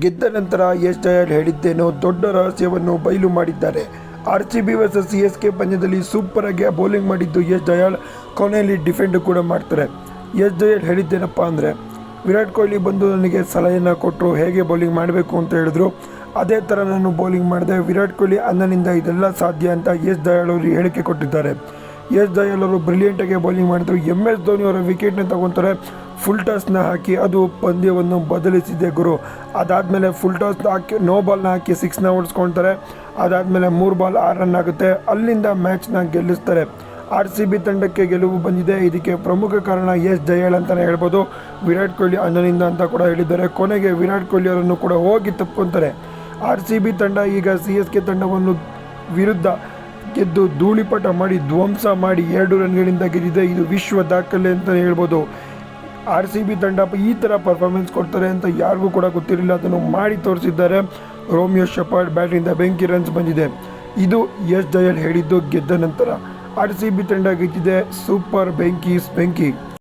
ಗೆದ್ದ ನಂತರ ಯಶ್ ದಯಾಳ್ ಹೇಳಿದ್ದೇನೋ ದೊಡ್ಡ ರಹಸ್ಯವನ್ನು ಬಯಲು ಮಾಡಿದ್ದಾರೆ. R C B versus C S K ಪಂದ್ಯದಲ್ಲಿ ಸೂಪರ್ ಆಗಿ ಬೌಲಿಂಗ್ ಮಾಡಿದ್ದು ಯಶ್ ದಯಾಳ್ ಕೊನೆಯಲ್ಲಿ ಡಿಫೆಂಡ್ ಕೂಡ ಮಾಡ್ತಾರೆ. ಯಶ್ ದಯಾಳ್ ಹೇಳಿದ್ದೇನಪ್ಪ ಅಂದರೆ, ವಿರಾಟ್ ಕೊಹ್ಲಿ ಬಂದು ನನಗೆ ಸಲಹೆಯನ್ನು ಕೊಟ್ಟರು ಹೇಗೆ ಬೌಲಿಂಗ್ ಮಾಡಬೇಕು ಅಂತ ಹೇಳಿದ್ರು. ಅದೇ ಥರ ನಾನು ಬೌಲಿಂಗ್ ಮಾಡಿದೆ, ವಿರಾಟ್ ಕೊಹ್ಲಿ ಅನ್ನನಿಂದ ಇದೆಲ್ಲ ಸಾಧ್ಯ ಅಂತ ಯಶ್ ದಯಾಳ್ ಅವರು ಹೇಳಿಕೆ ಕೊಟ್ಟಿದ್ದಾರೆ. ಯಶ್ ದಯಾಳ್ ಅವರು ಬ್ರಿಲಿಯಂಟಾಗಿ ಬೌಲಿಂಗ್ ಮಾಡಿದ್ರು. ಎಂ ಎಸ್ ಧೋನಿ ಅವರ ವಿಕೆಟ್ನ ತಗೊತಾರೆ. ಫುಲ್ ಟಾಸ್ನ ಹಾಕಿ ಅದು ಪಂದ್ಯವನ್ನು ಬದಲಿಸಿದೆ ಗುರು. ಅದಾದಮೇಲೆ ಫುಲ್ ಟಾಸ್ನ ಹಾಕಿ ನೋ ಬಾಲ್ನ ಹಾಕಿ ಸಿಕ್ಸ್ನ ಓಡಿಸ್ಕೊಳ್ತಾರೆ ಅದಾದಮೇಲೆ ಮೂರು ಬಾಲ್ ಆರು ರನ್ ಆಗುತ್ತೆ. ಅಲ್ಲಿಂದ ಮ್ಯಾಚ್ನ ಗೆಲ್ಲಿಸ್ತಾರೆ. ಆರ್ ಸಿ ಬಿ ತಂಡಕ್ಕೆ ಗೆಲುವು ಬಂದಿದೆ. ಇದಕ್ಕೆ ಪ್ರಮುಖ ಕಾರಣ ಎಸ್ ದಯಾಳ್ ಅಂತಲೇ ಹೇಳ್ಬೋದು. ವಿರಾಟ್ ಕೊಹ್ಲಿ ಅಣ್ಣನಿಂದ ಅಂತ ಕೂಡ ಹೇಳಿದ್ದಾರೆ. ಕೊನೆಗೆ ವಿರಾಟ್ ಕೊಹ್ಲಿ ಅವರನ್ನು ಕೂಡ ಹೋಗಿ ತಪ್ಪುತ್ತಾರೆ ಆರ್ ಸಿ ಬಿ ತಂಡ ಈಗ ಸಿ ಎಸ್ ಕೆ ತಂಡವನ್ನು ವಿರುದ್ಧ ಗೆದ್ದು ಧೂಳಿಪಟ ಮಾಡಿ ಧ್ವಂಸ ಮಾಡಿ ಎರಡು ರನ್ಗಳಿಂದ ಗೆದ್ದಿದೆ. ಇದು ವಿಶ್ವ ದಾಖಲೆ ಅಂತಲೇ ಹೇಳ್ಬೋದು. ಆರ್ ಸಿ ಬಿ ತಂಡ ಈ ಥರ ಪರ್ಫಾರ್ಮೆನ್ಸ್ ಕೊಡ್ತಾರೆ ಅಂತ ಯಾರಿಗೂ ಕೂಡ ಗೊತ್ತಿರಲಿಲ್ಲ. ಅದನ್ನು ಮಾಡಿ ತೋರಿಸಿದ್ದಾರೆ. ರೋಮಿಯೋ ಶೆಪರ್ಡ್ ಬ್ಯಾಟಿಂದ ಬೆಂಕಿ ರನ್ಸ್ ಬಂದಿದೆ. ಇದು ಯಶ್ ದಯಾಳ್ ಹೇಳಿದ್ದು ಗೆದ್ದ ನಂತರ ಆರ್ ಸಿ ಬಿ ತಂಡ ಗೆದ್ದಿದೆ. ಸೂಪರ್ ಬೆಂಕಿ ಬೆಂಕಿ.